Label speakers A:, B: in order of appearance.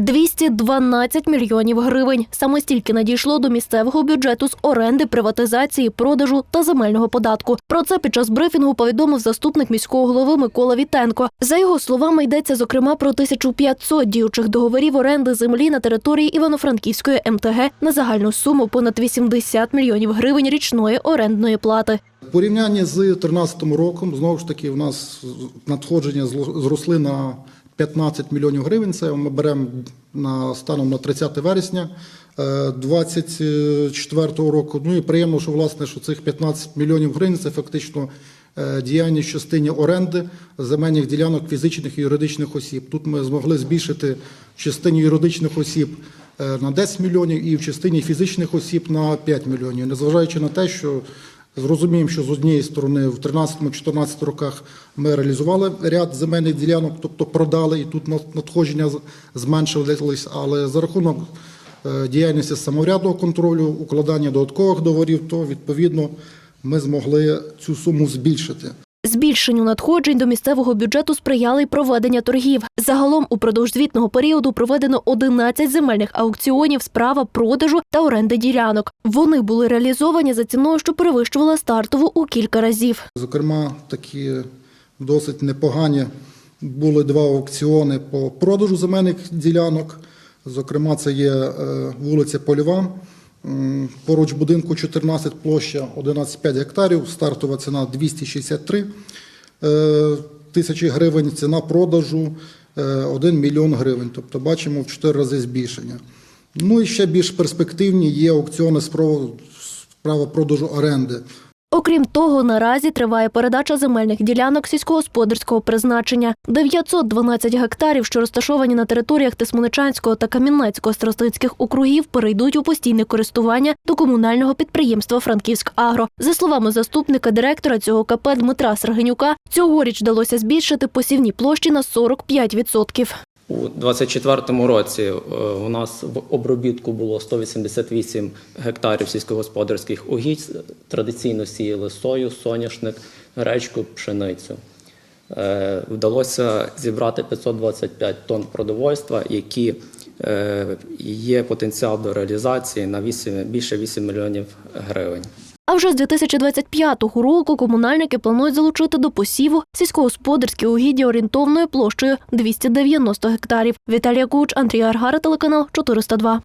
A: 212 мільйонів гривень. Саме стільки надійшло до місцевого бюджету з оренди, приватизації, продажу та земельного податку. Про це під час брифінгу повідомив заступник міського голови Микола Вітенко. За його словами, йдеться зокрема про 1500 діючих договорів оренди землі на території Івано-Франківської МТГ на загальну суму понад 80 мільйонів гривень річної орендної плати.
B: В порівнянні з 2013 роком, знову ж таки, у нас надходження зросли на 15 мільйонів гривень. Це ми беремо на станом на 30 вересня 2024 року. Ну і приємно, що власне що цих 15 мільйонів гривень це фактично е, діяльність в частині оренди земельних ділянок фізичних і юридичних осіб. Тут ми змогли збільшити в частині юридичних осіб е, на 10 мільйонів і в частині фізичних осіб на 5 мільйонів, незважаючи на те, що Зрозуміємо, що з однієї сторони в 13-14 роках ми реалізували ряд земельних ділянок, тобто продали, і тут над- надходження зменшились, але за рахунок е, діяльності самоврядного контролю, укладання додаткових договорів, то відповідно ми змогли цю суму збільшити.
A: Збільшенню надходжень до місцевого бюджету сприяли й проведення торгів. Загалом упродовж звітного періоду проведено 11 земельних аукціонів з права продажу та оренди ділянок. Вони були реалізовані за ціною, що перевищувала стартову у кілька разів.
B: Зокрема, такі досить непогані були два аукціони по продажу земельних ділянок. Зокрема, це є е, вулиця Польова. Поруч будинку 14 площа 11,5 гектарів, стартова ціна 263 е, тисячі гривень, ціна продажу е, 1 мільйон гривень. Тобто бачимо в 4 рази збільшення. Ну і ще більш перспективні є аукціони з права продажу оренди.
A: Окрім того, наразі триває передача земельних ділянок сільськогосподарського призначення. 912 гектарів, що розташовані на територіях Тисмоничанського та Камінецького старостинських округів, перейдуть у постійне користування до комунального підприємства Франківськ Агро. За словами заступника директора цього КП Дмитра Сергенюка, цьогоріч вдалося збільшити посівні площі на 45%.
C: У 2024 році е, у нас в обробітку було 188 гектарів сільськогосподарських угідь. Традиційно сіяли сою, соняшник, гречку, пшеницю. Е, Вдалося зібрати 525 тонн продовольства, які е, є потенціал до реалізації на 8, більше 8 мільйонів гривень.
A: А вже з 2025 року комунальники планують залучити до посіву сільськогосподарські угіддя орієнтовною площею 290 гектарів. Віталія Куч, Андрій Аргара, телеканал 402.